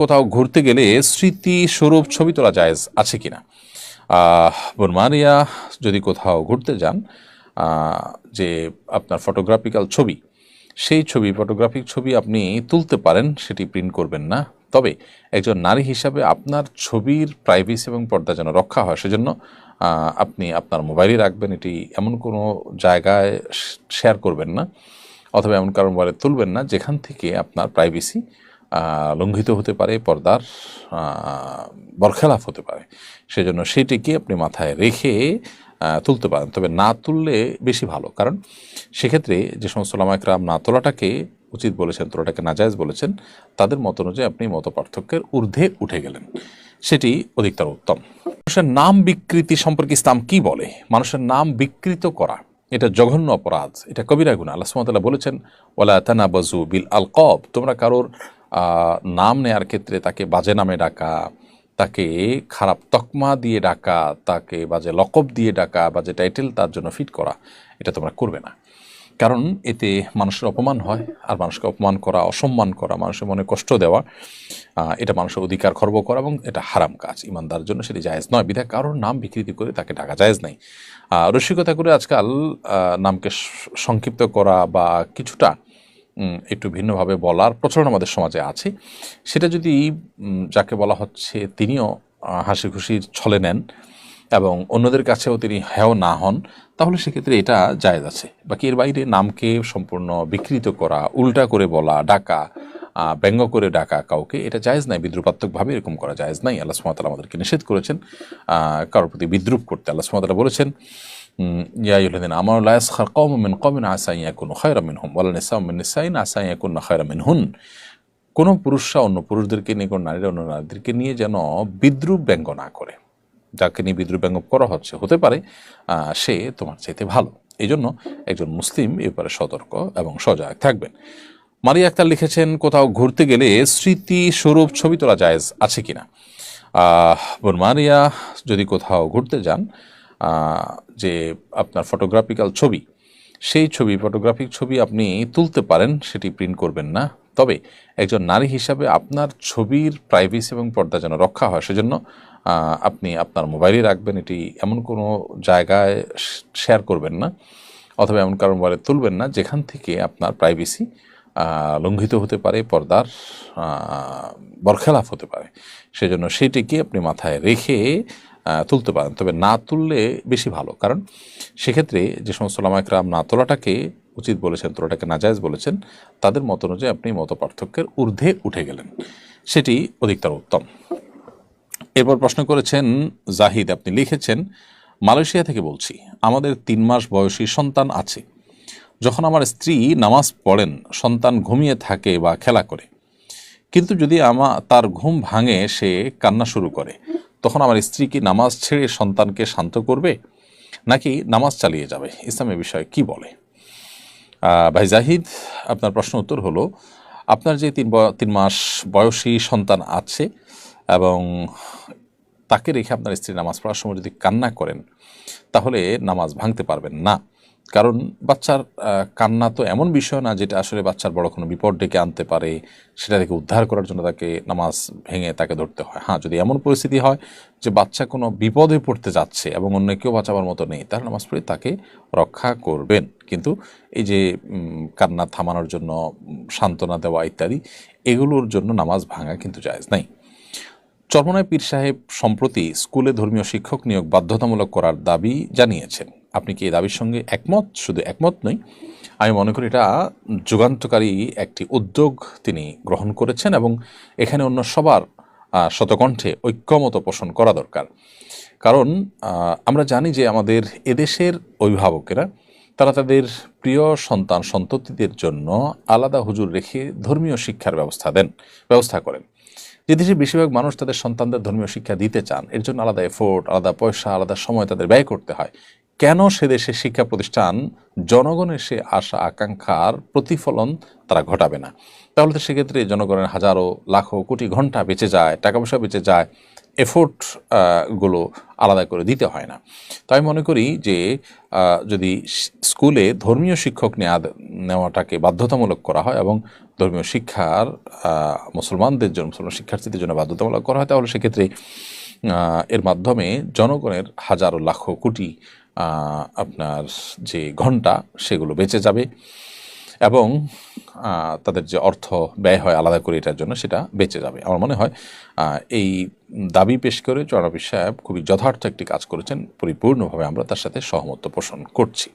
কোথাও ঘুরতে গেলে স্মৃতি স্বরূপ ছবি তোলা জায়েজ আছে কিনা? আহ, বোন যদি কোথাও ঘুরতে যান যে আপনার ফটোগ্রাফিক্যাল ছবি সেই ছবি ফটোগ্রাফিক ছবি আপনি তুলতে পারেন সেটি প্রিন্ট করবেন না। তবে একজন নারী হিসাবে আপনার ছবির প্রাইভেসি এবং পর্দা যেন রক্ষা হয় সেজন্য আপনি আপনার মোবাইলে রাখবেন এটি এমন কোনো জায়গায় শেয়ার করবেন না অথবা এমন কারণ মোবাইলে তুলবেন না যেখান থেকে আপনার প্রাইভেসি লঙ্ঘিত হতে পারে, পর্দার বরখেলাফ হতে পারে। সেজন্য সেটিকে আপনি মাথায় রেখে তুলতে পারেন। তবে না তুললে বেশি ভালো। কারণ সেক্ষেত্রে যে সমস্ত লামাইকরাম না তোলাটাকে উচিত বলেছেন, তোলাটাকে নাজায়জ বলেছেন, তাদের মত অনুযায়ী আপনি মত পার্থক্যের ঊর্ধ্বে উঠে গেলেন। সেটি অধিকতর উত্তম। মানুষের নাম বিকৃতি সম্পর্কে ইসলাম কি বলে? মানুষের নাম বিকৃত করা, এটা জঘন্য অপরাধ। এটা কবিরা গুণা। আল্লাহ সুমতাল্লাহ বলেছেন ওলা তানাবাজু বিল আল কব তোমরা কারোর নাম নেয়ার ক্ষেত্রে তাকে বাজে নামে ডাকা, তাকে খারাপ তকমা দিয়ে ডাকা, তাকে বাজে লকব দিয়ে ডাকা, বাজে টাইটেল তার জন্য ফিট করা, এটা তোমরা করবে না। কারণ এতে মানুষের অপমান হয়, আর মানুষকে অপমান করা, অসম্মান করা, মানুষের মনে কষ্ট দেওয়া এটা মানুষের অধিকার খর্ব করা এবং এটা হারাম কাজ। ইমানদার জন্য সেটি জায়েজ নয়। বিধায় কারোর নাম বিকৃতি করে তাকে ডাকা জায়েজ নাই। রসিকতা করে আজকাল নামকে সংক্ষিপ্ত করা বা কিছুটা একটু ভিন্নভাবে বলার প্রচলন আমাদের সমাজে আছে। সেটা যদি যাকে বলা হচ্ছে তিনিও হাসি খুশির ছলে নেন এবং অন্যদের কাছেও তিনি হেয় না হন, তাহলে সেক্ষেত্রে এটা জায়েজ আছে। বাকি এর বাইরে নামকে সম্পূর্ণ বিকৃত করা, উল্টা করে বলা, ডাকা ব্যঙ্গ করে ডাকা কাউকে, এটা জায়েজ নাই, বিদ্রুপাত্মকভাবে এরকম করা জায়েজ নাই। আল্লাহ সুমাতালা আমাদেরকে নিষেধ করেছেন কারোর প্রতি বিদ্রুপ করতে আল্লাহ সুমাতালা বলেছেন ইয়াইউলদিন আমার লায়াস খার কম মিন কমিন আসাই কোনো খয়রা মিন হুম বলেন ইসলাম মিন নিসাইন আসাই কোন খয়রা মিন হুন কোনো পুরুষরা অন্য পুরুষদেরকে নিয়ে, কোনো নারীরা অন্য নারীদেরকে নিয়ে যেন বিদ্রুপ ব্যঙ্গ না করে। যাকে নিয়ে বিদ্রুপ ব্যঙ্গ করা হচ্ছে, হতে পারে সে তোমার চাইতে ভালো। এই জন্য একজন মুসলিম এ ব্যাপারে সতর্ক এবং সজাগ থাকবেন। মারিয়া আক্তার লিখেছেন, কোথাও ঘুরতে গেলে স্মৃতি স্বরূপ ছবি তোলা জায়েজ আছে কিনা? বোন মারিয়া, যদি কোথাও ঘুরতে যান যে আপনার ফটোগ্রাফিক্যাল ছবি, সেই ছবি ফটোগ্রাফিক ছবি আপনি তুলতে পারেন, সেটি প্রিন্ট করবেন না। তবে একজন নারী হিসাবে আপনার ছবির প্রাইভেসি এবং পর্দা যেন রক্ষা হয়, সেজন্য আপনি আপনার মোবাইলে রাখবেন, এটি এমন কোনো জায়গায় শেয়ার করবেন না, অথবা এমন কারণ মোবাইলে তুলবেন না, যেখান থেকে আপনার প্রাইভেসি লঙ্ঘিত হতে পারে, পর্দার বরখেলাফ হতে পারে। সেজন্য সেটিকে আপনি মাথায় রেখে তুলতে পারেন। তবে না তুললে বেশি ভালো। কারণ সেক্ষেত্রে যে সমস্ত লামাইকরাম না তোলাটাকে উচিত বলেছেন, তোলাটাকে নাজায়জ বলেছেন, তাদের মত অনুযায়ী আপনি মত পার্থক্যের ঊর্ধ্বে উঠে গেলেন। সেটি অধিকতর উত্তম। এরপর প্রশ্ন করেছেন, জাহিদ আপনি লিখেছেন, মালয়েশিয়া থেকে বলছি, আমাদের তিন মাস বয়সী সন্তান আছে। যখন আমার স্ত্রী নামাজ পড়েন, সন্তান ঘুমিয়ে থাকে বা খেলা করে। কিন্তু যদি আমা, তার ঘুম ভাঙে, সে কান্না শুরু করে। তখন আমার স্ত্রী কি নামাজ ছেড়ে সন্তানকে শান্ত করবে, নাকি নামাজ চালিয়ে যাবে? ইসলামের বিষয়ে কি বলে? ভাই জাহিদ, আপনার প্রশ্ন উত্তর হলো, আপনার যে তিন তিন মাস বয়সী সন্তান আছে এবং তাকে রেখে আপনার স্ত্রী নামাজ পড়ার সময় যদি কান্না করেন, তাহলে নামাজ ভাঙতে পারবেন না। কারণ বাচ্চার কান্না তো এমন বিষয় না যেটা আসলে বাচ্চার বড় কোনো বিপদ ডেকে আনতে পারে, সেটা থেকে উদ্ধার করার জন্য তাকে নামাজ ভেঙে তাকে ধরতে হয়। হ্যাঁ যদি এমন পরিস্থিতি হয় যে বাচ্চা কোনো বিপদে পড়তে যাচ্ছে এবং অন্য কেউ বাঁচাবার মতো নেই, তাহলে নামাজ পড়ে তাকে রক্ষা করবেন। কিন্তু এই যে কান্না থামানোর জন্য সান্ত্বনা দেওয়া ইত্যাদি, এগুলোর জন্য নামাজ ভাঙা কিন্তু জায়েজ নাই। চরমনায় পীর সাহেব সম্প্রতি স্কুলে ধর্মীয় শিক্ষক নিয়োগ বাধ্যতামূলক করার দাবি জানিয়েছেন। আপনি কি এই দাবির সঙ্গে একমত? শুধু একমত নই, আমি মনে করি এটা যুগান্তকারী একটি উদ্যোগ তিনি গ্রহণ করেছেন এবং এখানে অন্য সবার শতকণ্ঠে ঐক্যমত পোষণ করা দরকার। কারণ আমরা জানি যে আমাদের এদেশের অভিভাবকেরা, তারা তাদের প্রিয় সন্তান সন্ততিদের জন্য আলাদা হুজুর রেখে ধর্মীয় শিক্ষার ব্যবস্থা দেন, ব্যবস্থা করেন। যে দেশে বেশিরভাগ মানুষ তাদের সন্তানদের ধর্মীয় শিক্ষা দিতে চান, এর জন্য আলাদা এফোর্ট আলাদা পয়সা, আলাদা সময় তাদের ব্যয় করতে হয়। কেন সে দেশের শিক্ষা প্রতিষ্ঠান জনগণের সে আশা, আকাঙ্ক্ষার প্রতিফলন তারা ঘটাবে না? তাহলে তো সেক্ষেত্রে জনগণের হাজারো, লাখো, কোটি ঘণ্টা বেঁচে যায় টাকা পয়সা বেঁচে যায়। এফোর্টগুলো আলাদা করে দিতে হয় না। তো আমি মনে করি যে যদি স্কুলে ধর্মীয় শিক্ষক নেওয়া নেওয়াটাকে বাধ্যতামূলক করা হয় এবং ধর্মীয় শিক্ষার মুসলমানদের জন্য, মুসলমান শিক্ষার্থীদের জন্য বাধ্যতামূলক করা হয়, তাহলে সেক্ষেত্রে এর মাধ্যমে জনগণের হাজারো লাখো কোটি আপনার যে ঘণ্টা, সেগুলো বেঁচে যাবে। এবং তাদের যে অর্থ ব্যয় হয় আলাদা করে এটার জন্য সেটা বেঁচে যাবে। আমার মনে হয় এই দাবি পেশ করে চরণবী সাহেব খুবই যথার্থ একটি কাজ করেছেন, পরিপূর্ণভাবে আমরা তার সাথে সহমত পোষণ করছি।